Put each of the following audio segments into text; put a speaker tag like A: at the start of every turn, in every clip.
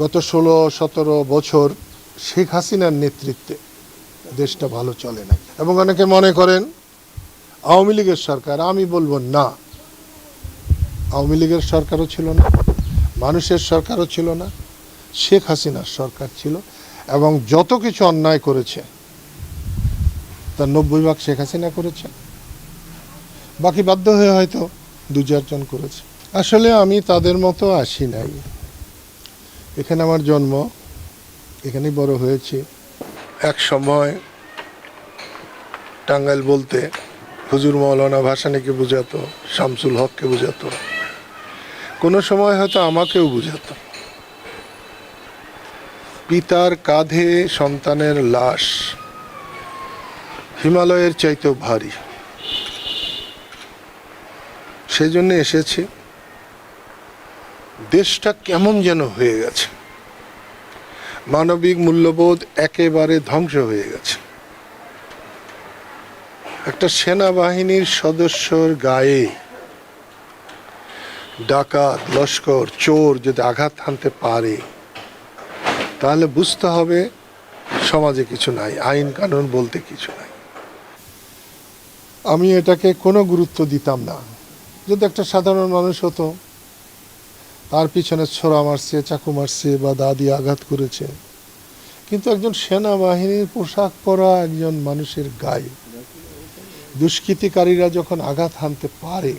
A: গত ষোলো, সতেরো বছর শেখ হাসিনার নেতৃত্বে দেশটা ভালো চলে না এবং অনেকে মনে করেন, আওয়ামী লীগের সরকার, আমি বলব না। আওয়ামী লীগের সরকারও ছিল না, মানুষের সরকারও ছিল না, শেখ হাসিনার সরকার ছিল, এবং যত কিছু অন্যায় করেছে, তার নব্বই ভাগ শেখ হাসিনা করেছে। বাকি বাধ্য হয়ে হয়তো দু চারজন করেছে। আসলে আমি তাদের মতো আসি নাই। এখানে আমার জন্ম, এখানেই বড় হয়েছি। এক সময় টাঙ্গাইল বলতে হুজুর মৌলানা ভাসানিকে বোঝাতো, শামসুল হককে বোঝাতো। কোনো সময় হয়তো আমাকেও বোঝাতো। পিতার কাঁধে সন্তানের লাশ, হিমালয়ের চাইতেও ভারী। সেই জন্য এসেছি। দেশটা কেমন যেন হয়ে গেছে। মানবিক মূল্যবোধ একেবারে ধ্বংস হয়ে গেছে। একটা সেনাবাহিনীর সদস্যর গায়ে ডাকাত, লস্কর, চোর যদি আঘাত হানতে পারে, তাহলে বুঝতে হবে সমাজে কিছু নাই, আইন কানুন বলতে কিছু নাই। আমি এটাকে কোনো গুরুত্ব দিতাম না। যদি একটা সাধারণ মানুষ হতো তার পিছনে ছোড়া মারছে, চাকু মারছে বা দা দিয়ে আঘাত করেছে। কিন্তু একজন সেনাবাহিনীর পোশাক পরা একজন মানুষের গায়ে দুষ্কৃতিকারীরা যখন আঘাত হানতে পারে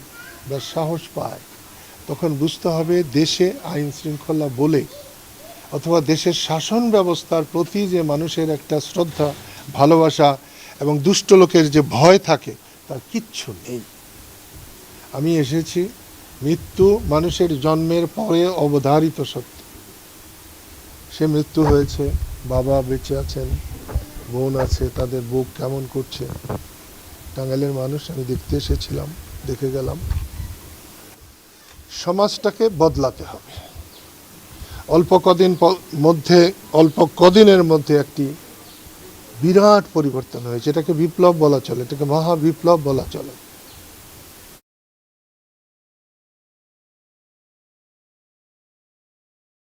A: বা সাহস পায়, তখন বুঝতে হবে দেশে আইন শৃঙ্খলা বলে অথবা দেশের শাসন ব্যবস্থার প্রতি যে মানুষের একটা শ্রদ্ধা, ভালোবাসা এবং দুষ্ট লোকের যে ভয় থাকে, তার কিচ্ছু নেই। আমি এসেছি মৃত্যু মানুষের জন্মের পরে অবধারিত সত্য। সে মৃত্যু হয়েছে, বাবা বেঁচে আছেন, বোন আছে, তাদের বুক কেমন করছে? টাঙ্গাইলের মানুষ, আমি দেখতে এসেছিলাম, দেখে গেলাম। সমাজটাকে বদলাতে হবে। অল্প কদিন মধ্যে, অল্প কদিনের মধ্যে একটি বিরাট পরিবর্তন হয়েছে। এটাকে বিপ্লব বলা চলে, এটাকে মহা বিপ্লব বলা চলে।